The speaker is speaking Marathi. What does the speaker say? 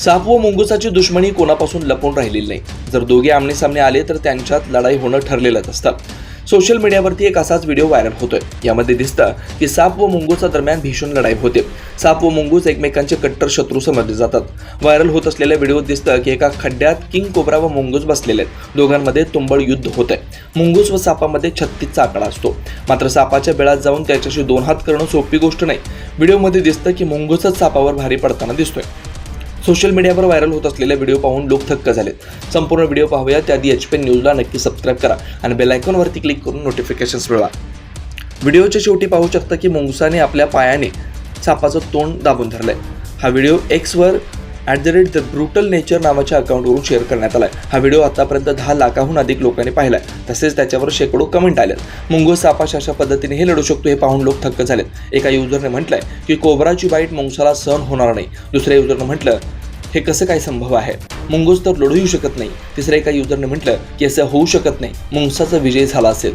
साप व मुंगुसाची दुश्मनी कोणापासून लपून राहिलेली नाही. जर दोघे आमने सामने आले तर त्यांच्यात लढाई होणं ठरलेलंच असतं. सोशल मीडियावरती एक असाच व्हिडिओ व्हायरल होतोय. यामध्ये दिसतं की साप व मुंगूसा दरम्यान भीषण लढाई होते. साप व मुंगूस एकमेकांचे कट्टर शत्रू समजले जातात. व्हायरल होत असलेल्या व्हिडिओत दिसतं की एका खड्ड्यात किंग कोबरा व मुंगूस बसलेले आहेत. दोघांमध्ये तुंबळ युद्ध होत आहे मुंगूस व सापामध्ये छत्तीसचा आकडा असतो. मात्र सापाच्या बेळात जाऊन त्याच्याशी दोन हात करणं सोपी गोष्ट नाही. व्हिडिओमध्ये दिसतं की मुंगूसच सापावर भारी पडताना दिसतोय. सोशल मीडियावर व्हायरल होत असलेले व्हिडिओ पाहून लोक थक्क झालेत. संपूर्ण व्हिडिओ पाहूया. त्याआधी एच पी न्यूजला नक्की सबस्क्राईब करा आणि बेलायकॉनवरती क्लिक करून नोटिफिकेशन्स मिळवा. व्हिडिओच्या शेवटी पाहू शकता की मुंगसाने आपल्या पायाने सापाचं तोंड दाबून धरलंय. हा video Xavier at the rate the brutal nature नावाच्या अकाउंटवरून शेअर करण्यात आलाय. हा व्हिडिओ आतापर्यंत दहा लाखाहून अधिक लोकांनी पाहिलाय. तसेच त्याच्यावर शेकडो कमेंट आल्यात मुंगो सापाश अशा पद्धतीने हे लढू शकतो हे पाहून लोक थक्क झालेत. एका युजरने म्हटलंय की कोबराची बाईट मुंगसाला सहन होणार नाही. दुसऱ्या युजरनं म्हटलं हे कसं काय संभव आहे? मुंगूस तर लढूही शकत नाही. तिसऱ्या एका युजरने म्हटलं की असं होऊ शकत नाही. मुंगसाचा विजय झाला असेल.